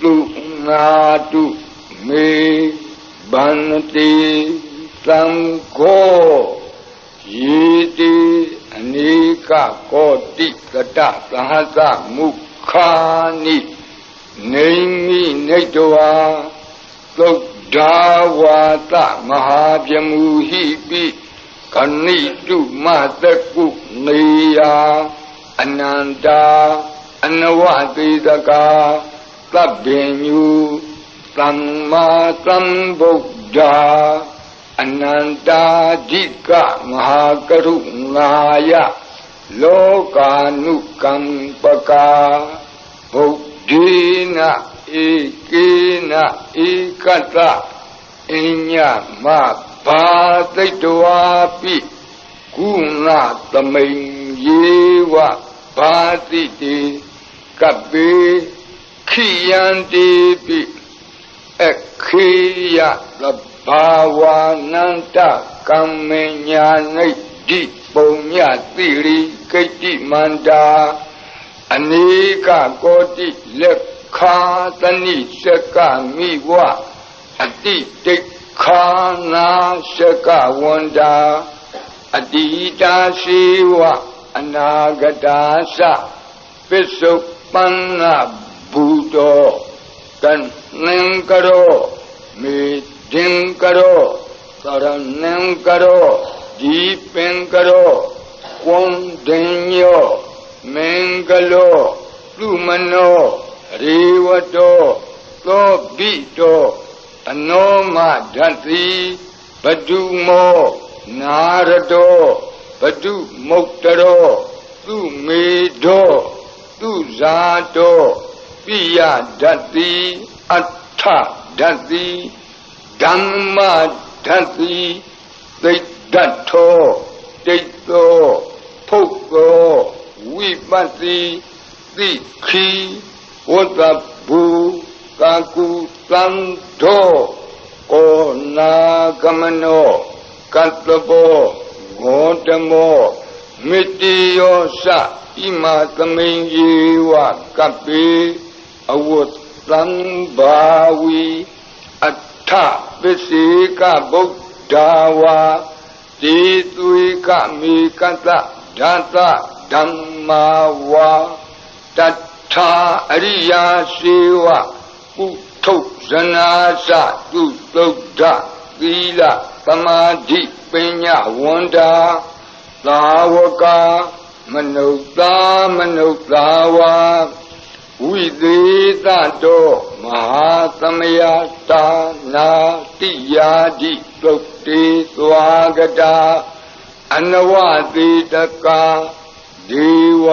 သူငါတုမေဗန္တိသံဃောယေတိအနိကကောတိကတသဟသမုခာနိနေမိနေတဝါသုဒ္ဓဝါသမဟာပြမူဟိပိခဏိတုမတကုနေယအနန္တာအနဝတိတကာ သဗ္ဗညုသမ္မာသမ္ဗုဒ္ဓအနန္တာဓိကမဟာကရုဏာယလောကာနုကံပကာဗုဒ္ဓေနဧကေနဧကတအညမဘာသိတဝါပိကုဏသမိန်ယေဝဘာတိတိကပေ ခိယန္တိပိခေယသဘာဝနန္တကမ္မညာနိတိပုံညတိရိကိတိမန္တာအနိကကောတိလက်ခာတဏိစကမိဝအတိတိခာနာစကဝန္တာအတိတာရှိဝအနာဂတာသပစ္စုပန္န ဘူတောကံနံကရောမေဒင်ကရောသရဏံကရောဒီပင်ကရောဝံဒင်ညောမင်္ဂလောလူမနောရေဝတောသောဘိတောအနောမဓတ္တိဘဒုမောနာရတောဘဒုမုတ်တရောသူမေတောသူဇာတော ပိယဓတ္တိအထဓတ္တိဓမ္မဓတ္တိသိတ္တထောတိတ်သောဖုတ်သောဝိပတ္တိသိခီဝတ္တဘူကာကုသံသောကောနာကမနောကတ္တဘောဂေါတမောမေတ္တိယောသဣမာသမိန်ယေဝကပ္ပေ အဝတ်သံဘာဝီအထပစ္စေကဗုဒ္ဓဝါတိသွေကမေကတဓာတဓမ္မာဝါတထာအရိယာစေဝပုထုဇနာစတုသုဒ္ဓသီလသမာဓိပညာဝန္တာသာဝကမနုဿာမနုဿာဝါ ဝိသေးသတောမဟာသမယတာနာတိယာတိသုတ်တေသွားကတာအနဝတိတကာဒေဝ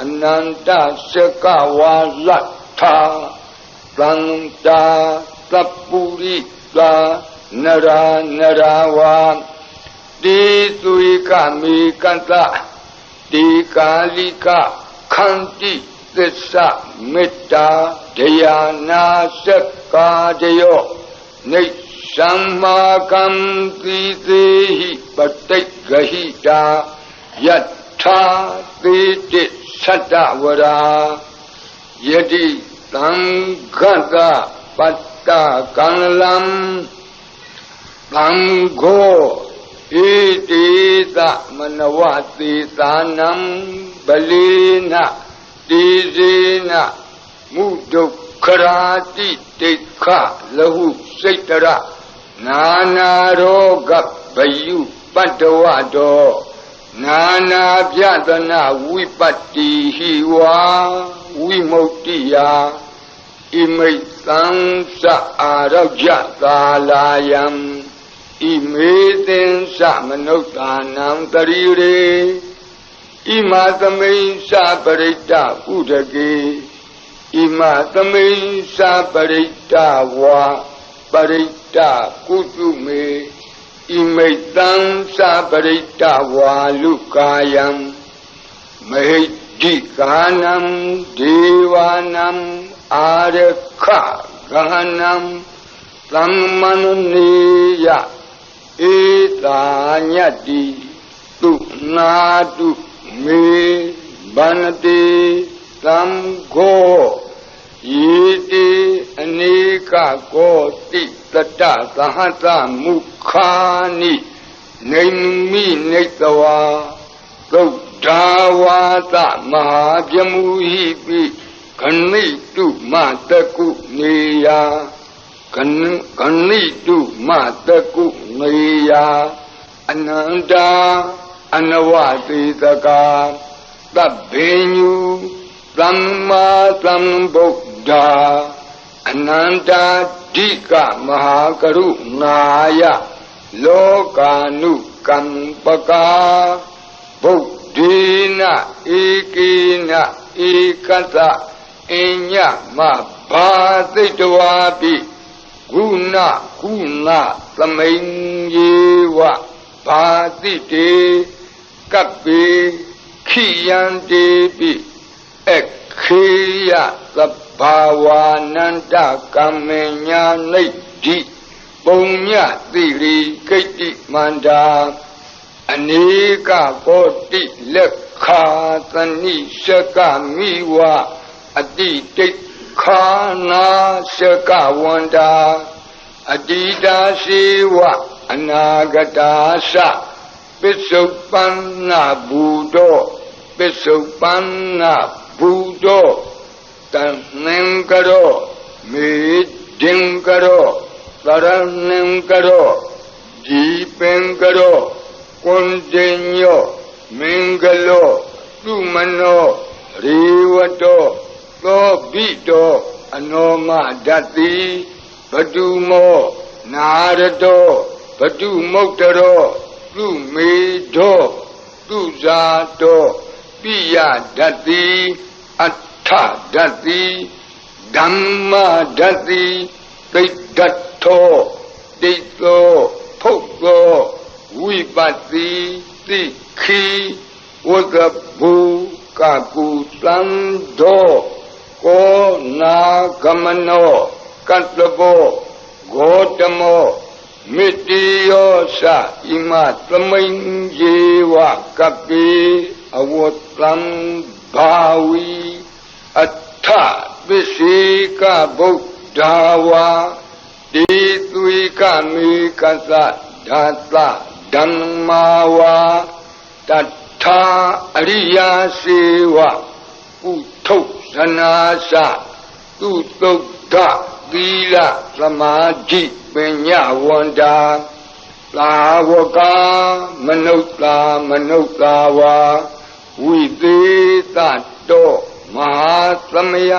အနန္တစကဝါလတ်ထာသန္တာသပ္ပုရိသာနရာနရာဝါတိသွေကမေကန္တတိကာလိကခန္တိ သစ္စာမေတ္တာတရားနာစက္ကာတယောနေသမ္မာကံတိသေဟိပတိတ်ဂဟိတာယထာသေတိသတ္တဝရာယတိသံဃတပတ္တကံလံသံဃောဣတိသမနဝတိသာနံပလီနာ တိဇေနမုဒုက္ခရာတိတိခလဟုစိတ်တရနာနာရောဂဗယုပတ္တဝတောနာနာပြဒနာဝိပတ္တိဟိဝါဝိမု ക്തി ယာဣမိတ်သံသအာရောကြသာလာယံဣမေသင်္သမနုဿာနံတရိရေဣ မာသမိန်သပရိတ္တဥဒကေဣမသမိသပရိတ္တဝါပရိတ္တကုတုမေဣမိတံသပရိတ္တဝါလူကာယံမဟိတိကာနံဒေဝနံအာရခဂဟနံသမ္မနနေယဧတာညတိသူနာတု မေဗန္တိသံဃောယေတိအနိကကောတိတတသဟတမုခာနိနေမိနေတဝါသုဒ္ဓဝါသမဟာပြမူဟိပိခဏိတုမတကုနေယခဏိတုမတကုနေယအနန္တာ အနဝတိတကာသဗ္ဗညုသမ္မာသမ္ဗုဒ္ဓအနန္တာဓိကမဟာကရုဏာယလောကာနုကံပကာဗုဒ္ဓေနဧကေနဧကတအညမဘာသိတဝါပိဂုဏကုဏသမိန်ယေဝဘာတိတေ ကပ္ပေခိယံတေပိအခေယသဘာဝနန္တကမ္မညာနိဋ္ဌိပုံညတိရိကိတ္တိမန္တာအနေကကောတိလက်ခာသနိရှကမိဝအတိတိခာနာရှကဝန္တာအတိတာရှိဝအနာဂတာသ ပစ္စုပန်နာဘူတောပစ္စုပန်နာဘူတောတန်နံကရောမေဒင်ကရောသရဏံကရောဒီပင်ကရောကွန်တင်ညောမင်္ဂလောသူမနောရေဝတောသောဘိတောအနောမဓတ္တိဘတုမောနာရတောဘတုမုတ်တရော သူမေတောသူဇာတောပိယဓတ္တိအထဓတ္တိဓမ္မဓတ္တိသိတ္တထောတိတ်သောဖုတ်သောဝိပတ္တိသိခိဝကဘူကကုတံသောကောနာကမနောကတ္တဘောဂေါတမော မေတ္တိယောသဣမသမိန်ယေဝကပိအဝတ္တံဘာဝီအထပစ္စေကဗုဒ္ဓဝါတိသွေကမေကသဓာတဓမ္မာဝါတထာအရိယာစေဝပုထုဇနာသသူတုဒ္ဓ သီလသမာဓိပညာဝန္တာသာဝကမနုဿာမနုဿာဝါဝိသေးတတောမဟာသမယ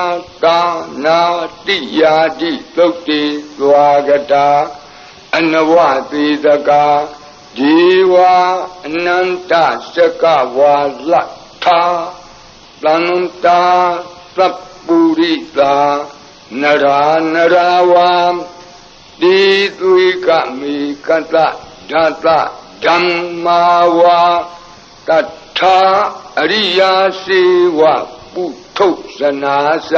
ကာနာတိယာတိသုတ်တိသွားကတာအနဝသေသကာဒီဝအနန္တစကဝါလထာတန္တာသပ္ပုရိတာ နရာနရာဝံတိသွေကမေကတဓာတဓမ္မာဝါတထာအရိယာစေဝပုထုဇနာသ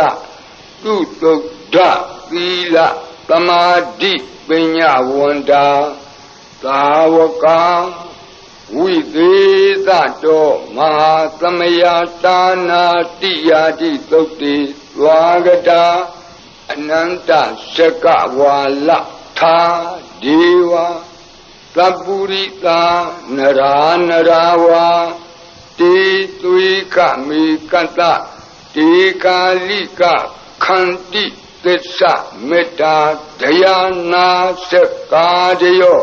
သူတုဒ္ဓသီလသမာဓိပညာဝန္တာသာဝကဝိသေးသတောမဟာသမယတာနာတိယာတိသုတ်တိသွားကတာ အနန္တစကဝါလထာဒေဝသပ္ပုရိတာနရာနရာဝါတေသွေကမေကတတေကာလိကခန္တိသစ္စာမေတ္တာဒယာနာစကာတယော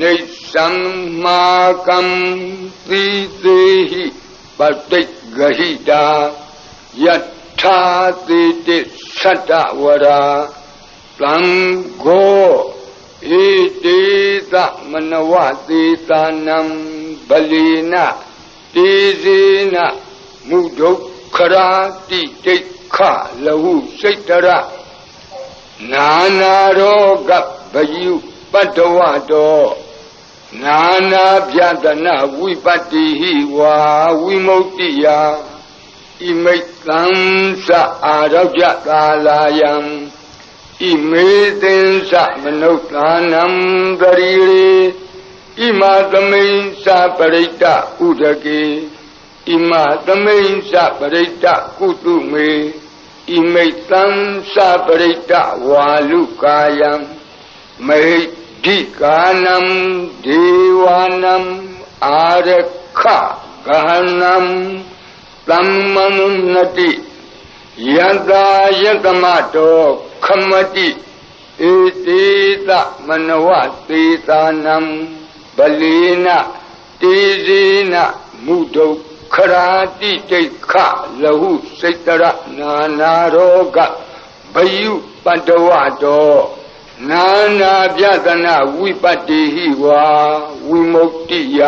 နေသမ္မာကံသီသေဟိပတိတ်ဂဟိတာယ ထာတိတိသတ္တဝရာသံဃောဣတိသမနဝတိသာနံဗလီနတေဇေနမုဒုက္ခရာတိတိခခလဟုစိတ်တရနာနာရောကပယုပတ္တဝတောနာနာပြတနာဝိပတ္တိဟိဝါဝိမု ക്തി ယ ဣမိတ်သံသအာရောကြကာလာယံဣမေသင်္သမနုဿာနံပရိရေဣမသမိန်သပရိတ္တဥဒကေဣမသမိန်သပရိတ္တကုတုမေဣမိတ်သံသပရိတ္တဝါလူကာယံမဟိဒိကာနံဒေဝနံအာရခဂဟနံ သမ္မနုနတိယတ္တာယတမတောခမတိဧတိသမနဝသေသာနံဗလေနတေဇေနမုဒုခရာတိတိခလဟုစိတ်တရနာနာရောဂဘယုပတ္တဝတောနာနာပြဒနာဝိပတ္တိဟိဝါဝိမု ക്തി ယ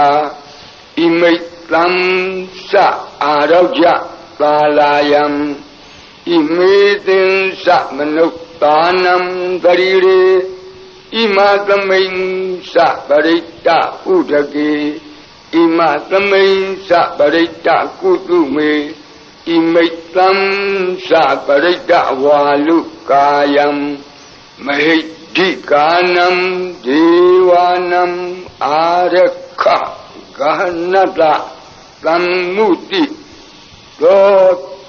ဣမိတ် သံသအာရောကြသာလာယံဣမေသင်္သမနုဿာနံတရိရေဣမသမိန်သပရိတ္တဥဒကေဣမသမိန်သပရိတ္တကုတုမေဣမိတ်သံသပရိတ္တဝါလူကာယံမဟိဒိကာနံဒေဝနံအာရခဂဟနတ သံမုတိသော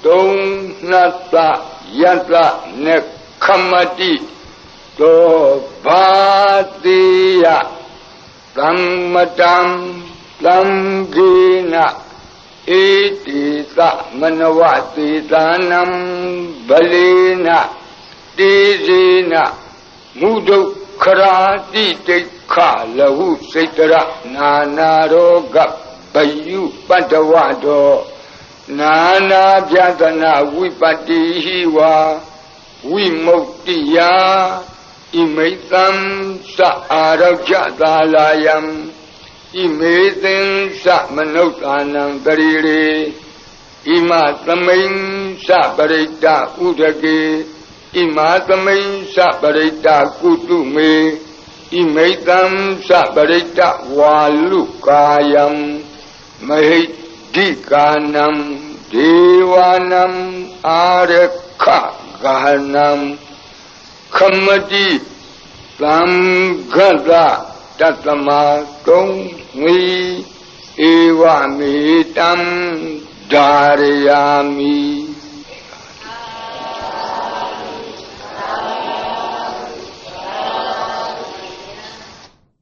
တုံနတယတနေခမတိသောဘာတိယသမ္မတံသံဂေနဣတိသမနဝသေသာနံဗလေနတေဇေနမုဒုခရာတိတိခလဟုစိတ်တရနာနာရောဂ ဘယုပတ္တဝတောနာနာပြဒနာဝိပတ္တိဟိဝါဝိမု ക്തി ယဣမိတံသအာရောကြသာလာယံဣမေသင်္သမနုဿာနံတရိရေဣမသမိန်သပရိတ္တဥဒကေဣမသမိန်သပရိတ္တကုတုမေဣမိတံသပရိတ္တဝါလူကာယံ မဟိဒိကာနံဒေဝနံအာရခဂဟနံခမတိသံဃတတတမကုံငီဧဝမေတံဓာရယာမိ